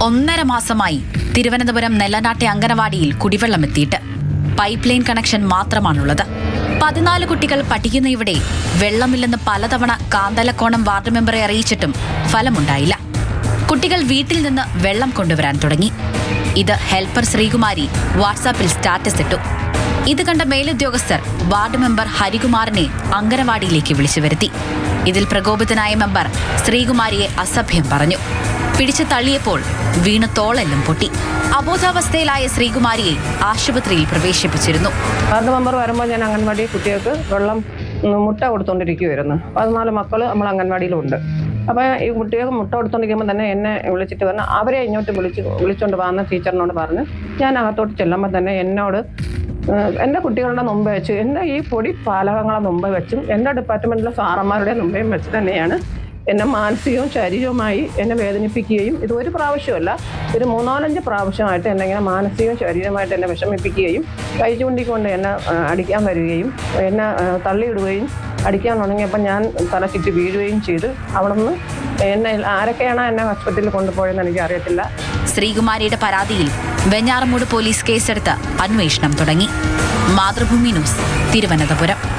ഒന്നര മാസമായി തിരുവനന്തപുരം നെല്ലനാട്ടെ അങ്കനവാടിയിൽ കുടിവെള്ളം എത്തിയിട്ട് പൈപ്പ് ലൈൻ കണക്ഷൻ മാത്രമാണുള്ളത്. പതിനാല് കുട്ടികൾ പഠിക്കുന്ന ഇവിടെ വെള്ളമില്ലെന്ന് പലതവണ കാന്തലക്കോണം വാർഡ് മെമ്പറെ അറിയിച്ചിട്ടും ഫലമുണ്ടായില്ല. കുട്ടികൾ വീട്ടിൽ നിന്ന് വെള്ളം കൊണ്ടുവരാൻ തുടങ്ങി. ഇത് ഹെൽപ്പർ ശ്രീകുമാരി വാട്സാപ്പിൽ സ്റ്റാറ്റസ് ഇട്ടു. ഇത് കണ്ട മേലുദ്യോഗസ്ഥർ വാർഡ് മെമ്പർ ഹരികുമാറിനെ അങ്കനവാടിയിലേക്ക് വിളിച്ചു വരുത്തി. ഇതിൽ പ്രകോപിതനായ മെമ്പർ ശ്രീകുമാരിയെ അസഭ്യം പറഞ്ഞു. പിടിച്ചു തള്ളിയപ്പോൾ വീണ് തോളെല്ലാം പൊട്ടി. അബോധാവസ്ഥയിലായ ശ്രീകുമാരിയെ ആശുപത്രിയിൽ പ്രവേശിപ്പിച്ചിരുന്നു. വാർഡ് മെമ്പർ വരുമ്പോൾ ഞാൻ അംഗൻവാടി കുട്ടികൾക്ക് വെള്ളം മുട്ട കൊടുത്തോണ്ടിരിക്കുവായിരുന്നു. പതിനാല് മക്കൾ നമ്മൾ അംഗൻവാടിയിലുണ്ട്. അപ്പോൾ ഈ കുട്ടികൾക്ക് മുട്ട കൊടുത്തോണ്ടിരിക്കുമ്പോൾ തന്നെ എന്നെ വിളിച്ചിട്ട് പറഞ്ഞു അവരെ ഇങ്ങോട്ട് വിളിച്ച് വിളിച്ചുകൊണ്ട് വന്ന ടീച്ചറിനോട് പറഞ്ഞ് ഞാൻ അകത്തോട്ട് ചെല്ലുമ്പോൾ തന്നെ എന്നോട് എന്റെ കുട്ടികളുടെ മുമ്പ് വെച്ച് എന്റെ ഈ പൊടി പാലകങ്ങളെ മുമ്പ് വെച്ചും എന്റെ ഡിപ്പാർട്ട്മെന്റിലെ സാറന്മാരുടെ മുമ്പേയും വെച്ച് തന്നെയാണ് എന്നെ മാനസികവും ശാരീരികവുമായി എന്നെ വേദനിപ്പിക്കുകയും ഇത് ഒരു പ്രാവശ്യമല്ല ഒരു മൂന്നാലഞ്ച് പ്രാവശ്യമായിട്ട് എന്നെ ഇങ്ങനെ മാനസികവും ശാരീരികമായിട്ട് എന്നെ വിഷമിപ്പിക്കുകയും കൈ ചൂണ്ടിക്കൊണ്ട് എന്നെ അടിക്കാൻ വരികയും എന്നെ തള്ളിയിടുകയും അടിക്കാൻ തുടങ്ങിയപ്പോൾ ഞാൻ തല ചുറ്റി വീഴുകയും ചെയ്ത്. അവിടെ നിന്ന് എന്നെ ആരൊക്കെയാണ് എന്നെ ആശുപത്രിയിൽ കൊണ്ടുപോയതെന്ന് എനിക്കറിയത്തില്ല. ശ്രീകുമാരിയുടെ പരാതിയിൽ വെഞ്ഞാറമൂട് പോലീസ് കേസെടുത്ത് അന്വേഷണം തുടങ്ങി. മാതൃഭൂമി ന്യൂസ് തിരുവനന്തപുരം.